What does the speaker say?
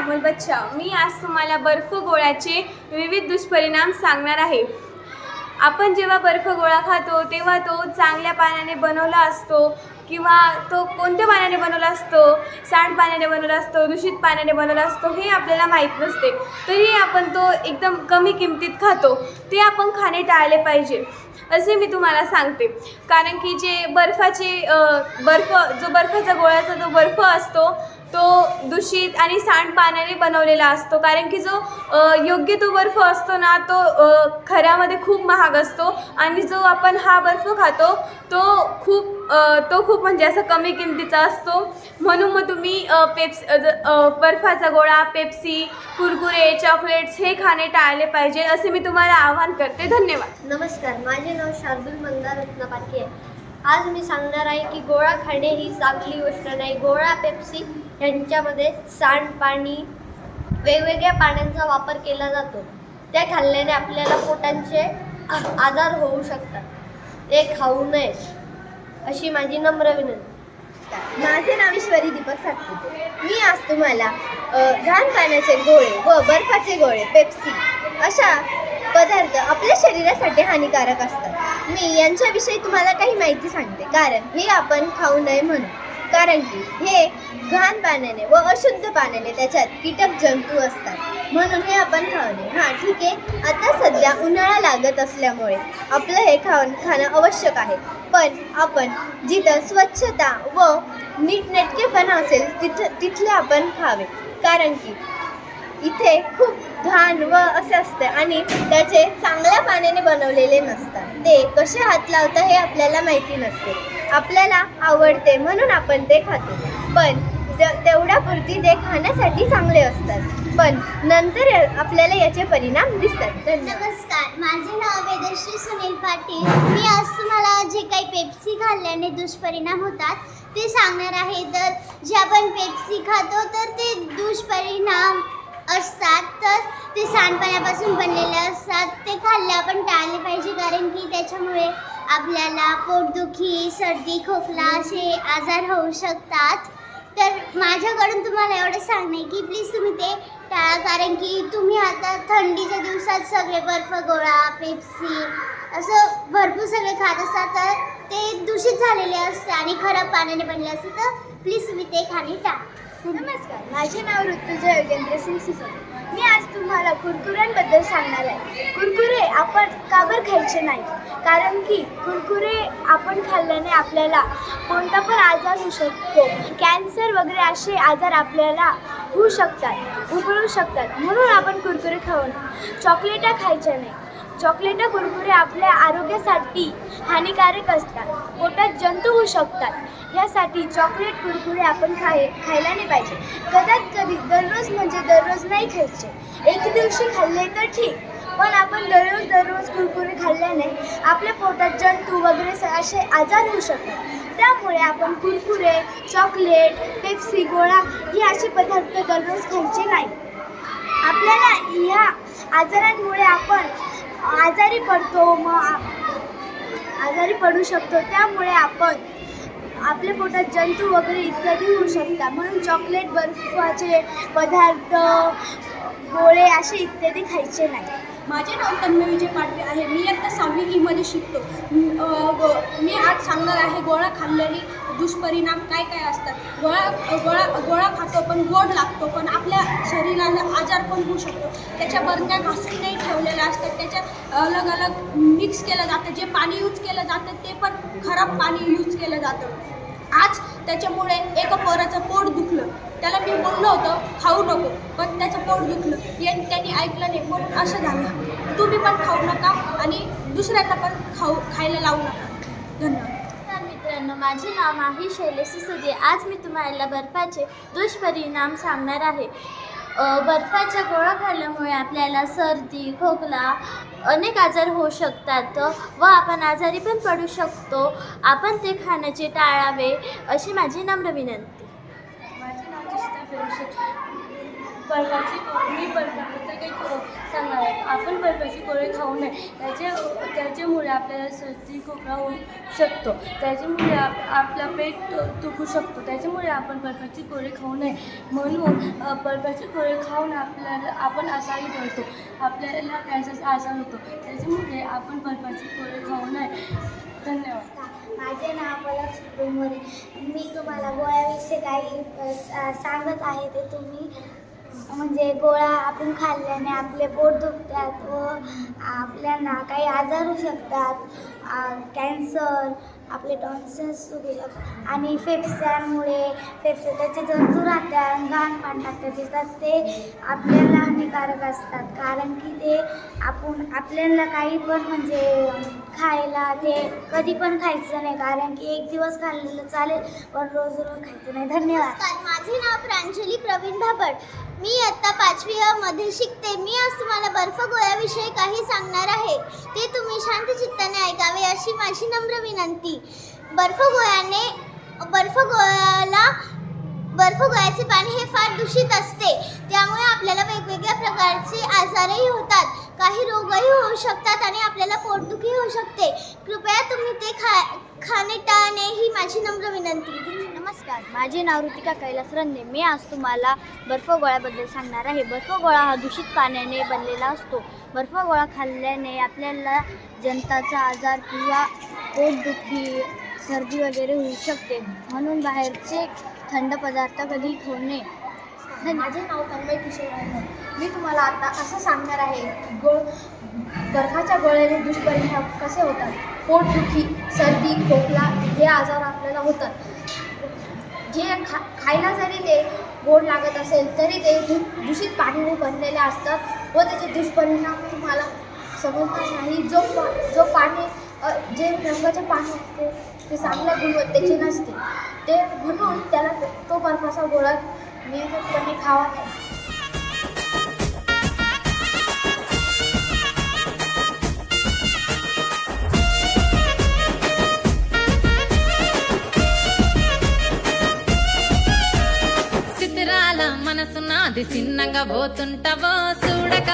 अमोल बच्चा मी आज तुम्हाला बर्फ गोळ्याचे विविध दुष्परिणाम सांगणार आहे. आपण जेव्हा बर्फ गोळा खातो तेव्हा तो चांगल्या पाण्याने बनवला असतो किंवा तो कोणत्या पाण्याने बनवला असतो? सांडपाण्याने बनवला असतो दूषित पाण्याने बनवला असतो हे आपल्याला माहीत नसते. तरी आपण तो एकदम कमी किमतीत खातो. ते आपण खाणे टाळले पाहिजे असे मी तुम्हाला सांगते. कारण की जे बर्फाचे बर्फ जो बर्फाचा गोळ्याचा जो बर्फ असतो तो दूषित आणि सांडपाण्याने बनवलेला असतो. कारण की जो योग्य तो बर्फ असतो ना तो खऱ्यामध्ये खूप महाग असतो. आणि जो आपण हा बर्फ खातो तो खूप तो खूप म्हणजे असं कमी किमतीचा असतो. म्हणून मग तुम्ही पेप्स ज- बर्फाचा गोळा पेप्सी कुरकुरे चॉकलेट्स हे खाणे टाळले पाहिजे असे मी तुम्हाला आवाहन करते. धन्यवाद. नमस्कार माझे नाव शार्दुल मंदार रत्नापाटी आहे. आज मी सांगणार आहे की गोळा खाणे ही चांगली गोष्ट नाही. गोळा पेप्सी यांच्यामध्ये सांडपाणी वेगवेगळ्या पाण्यांचा वापर केला जातो. त्या खाल्ल्याने आपल्याला पोटांचे आजार होऊ शकतात. ते खाऊ नये अशी माझी नम्र विनंती. माझे नाव ईश्वरी दीपक सातपुते. मी आज तुम्हाला घाण पाण्याचे गोळे व बर्फाचे गोळे पेप्सी अशा पदार्थ आपल्या शरीरासाठी हानिकारक असतात. मी यांच्याविषयी तुम्हाला काही माहिती सांगते. कारण हे आपण खाऊ नये म्हणून. कारण की हे घाण पाण्याने व अशुद्ध पाण्याने त्याच्यात कीटक जंतू असतात. म्हणून हे आपण खावणे. हां ठीक आहे. आता सध्या उन्हाळा लागत असल्यामुळे आपलं हे खावण खाणं आवश्यक आहे. पण आपण जिथं स्वच्छता व नीटनेटकेपणा असेल तिथं तिथले आपण खावे. कारण की इथे खूप घाण व असे असते आणि त्याचे चांगल्या पाण्याने बनवलेले नसतात. ते कसे हात लावतं हे आपल्याला माहिती नसते. आपल्याला आवडते म्हणून आपण ते खातो. पण तेवढ्यापुरती ते खाण्यासाठी चांगले असतात. पण नंतर आपल्याला याचे परिणाम दिसतात. नमस्कार. माझे नाव वेदश्री सुनील पाटील. मी आज तुम्हाला जे काही पेप्सी खाल्ल्याने दुष्परिणाम होतात ते सांगणार आहे. तर जे आपण पेप्सी खातो तर ते दुष्परिणाम असतात. तर ते सांडपाण्यापासून बनलेले असतात. ते खाल्ले आपण टाळले पाहिजे कारण की त्याच्यामुळे आपल्याला पोटदुखी सर्दी खोकला असे आजार होऊ शकतात. तर माझ्याकडून तुम्हाला एवढं सांगणं आहे की प्लीज तुम्ही ते टाळा. कारण की तुम्ही आता थंडीच्या दिवसात सगळे बर्फ गोळा पेप्सी असं भरपूर सगळे खात असतात तर ते दूषित झालेले असते आणि खराब पाण्याने बनले असते. तर प्लीज तुम्ही ते खाणे टाळा. नमस्कार माझे नाव ऋतुजा योगेंद्र सिंग सिसोदे मी आज तुम्हाला कुरकुऱ्यांबद्दल सांगणार आहे. कुरकुरे आपण का बरं खायचे नाही? कारण की कुरकुरे आपण खाल्ल्याने आपल्याला कोणता पण आजार होऊ शकतो. कॅन्सर वगैरे असे आजार आपल्याला होऊ शकतात उकळू शकतात. म्हणून आपण कुरकुरे खाऊ नये. चॉकलेटा खायच्या नाही. चॉकलेटा कुरकुरे आपल्या आरोग्यासाठी हानिकारक असतात. पोटात जंतू होऊ शकतात. यासाठी चॉकलेट कुरकुरे आपण खाय खायला नाही पाहिजे. कदात कधी दररोज म्हणजे दररोज नाही खायचे. एक दिवशी खाल्ले तर ठीक. पण आपण दररोज दररोज कुरकुरे खाल्ल्याने आपल्या पोटात जंतू वगैरे स- असे आजार होऊ शकतात. त्यामुळे आपण कुरकुरे चॉकलेट पेप्सी गोळा हे असे पदार्थ दररोज खायचे नाही. आपल्याला ह्या आजारांमुळे आपण आजारी पडतो मग आजारी पडू शकतो. त्यामुळे आपण आपल्या पोटात जंतू वगैरे इत्यादी होऊ शकतात. म्हणून चॉकलेट बर्फाचे पदार्थ गोळे असे इत्यादी खायचे नाही. माझे नाव तन्मय विजय पाटवे आहे. मी आता सहावी e ईमध्ये शिकतो. मी आज सांगणार आहे गोळा खाल्ल्याने दुष्परिणाम काय काय असतात. गोळा गोळा गोळा खातो पण गोड लागतो पण आपल्या शरीराला आजार पण होऊ शकतो. त्याच्या बरण्या घासून नाही ठेवलेल्या असतात त्याच्यात अलग अलग मिक्स केलं जातं. जे पाणी यूज केलं जातं ते पण खराब पाणी यूज केलं जातं. आज त्याच्यामुळे एका पोराचं पोट दुखलं. त्याला मी बोललो होतं खाऊ नको. पण त्याचं पोट दुखलं. यांनी त्यांनी ऐकलं नाही म्हणून असं झालं. तुम्ही पण खाऊ नका आणि दुसऱ्यांना पण खाऊ खायला लावू नका. धन्यवाद. मित्रांनो माझे नाव माही शैलेश सिसोदे. आज मी तुम्हाला बर्फाचे दुष्परिणाम सांगणार आहे. बर्फाच्या गोळा खाल्ल्यामुळे आपल्याला सर्दी खोकला अनेक आजार होऊ शकतात. व आपण आजारी पण पडू शकतो. आपण ते खाण्याचे टाळावे अशी माझी नम्र विनंती. माझे नाव बर्फाची मी बर्फाबद्दल काही सांगणार आहे आपण बर्फाची गोळे खाऊ नये. त्याचे त्याच्यामुळे आपल्याला सर्दी खोकला होऊ शकतो. त्याच्यामुळे आप आपला पेट दुखू शकतो. त्याच्यामुळे आपण बर्फाची गोळे खाऊ नये. म्हणून बर्फाची गोळे खाऊन आपल्याला आपण आजारी पडतो आपल्याला कॅन्सरचा आजार होतो. त्याच्यामुळे आपण बर्फाची गोळे खाऊ नये. धन्यवाद. माझे नाव पलक सुब्रमोरे मी तुम्हाला गोळ्याविषयी काही सांगत आहे ते तुम्ही म्हणजे गोळा आपण खाल्ल्याने आपले पोट दुखतात व आपल्याला काही आजार होऊ शकतात. कॅन्सर आपले टॉन्सिल्स होऊ आणि फेफस्यांमुळे फेफसे त्याचे जंतू राहतात घाण पाण टाकतात. तिथं ते आपल्याला हानिकारक असतात. कारण की ते आपण आपल्याला काही पण म्हणजे खायला ते कधी पण खायचं नाही. कारण की एक दिवस खाल्लेलं चालेल पण रोज रोज खायचं नाही. धन्यवाद. माझे नाव प्रांजली प्रवीण भाबड. मी आत्ता पाचवी मध्ये शिकते. मी आज तुम्हाला बर्फ गोळ्याविषयी काही सांगणार आहे. ते शांत चित्ताने ऐकावे अशी माझी नम्र विनंती. बर्फ गोळ्याने बर्फ गोळ्याला बर्फ गोळ्याचे पाणी हे फार दूषित असते. त्यामुळे आपल्याला वेगवेगळ्या प्रकारचे आजारही होतात. काही रोगही होऊ शकतात आणि आपल्याला पोटदुखी होऊ शकते. कृपया तुम्ही ते खा ही माझी नम्र विनंती. नमस्कार. माझे नाव ऋतिका कैलास रंदे मी आज तुम्हाला बर्फ गोळ्याबद्दल सांगणार आहे. बर्फ गोळा हा दूषित पाण्याने बनलेला असतो. बर्फ गोळा खाल्ल्याने आपल्याला जनताचा आजार किंवा पोटदुखी सर्दी वगैरे होऊ शकते. म्हणून बाहेरचे थंड पदार्थ कधी खाऊ नये. माझे नाव तन्मय किशोर आहे. मी तुम्हाला आता असं सांगणार आहे की गोळ बर्फाच्या गोळ्याने दुष्परिणाम कसे होतात? पोटदुखी सर्दी खोकला हे आजार आपल्याला होतात. जे खा खायला जरी ते गोड लागत असेल तरी ते दू दूषित पाण्याने बनलेले असतात व त्याचे दुष्परिणाम तुम्हाला समजणार नाही. जो पा जो पाणी जे रंगाचे पाणी असते ते चांगल्या गुणवत्तेचे नसते. ते म्हणून त्याला तो बर्फाचा गोळा नियमितपणे खावा नाही చిన్నగా పోతుంటావో చూడక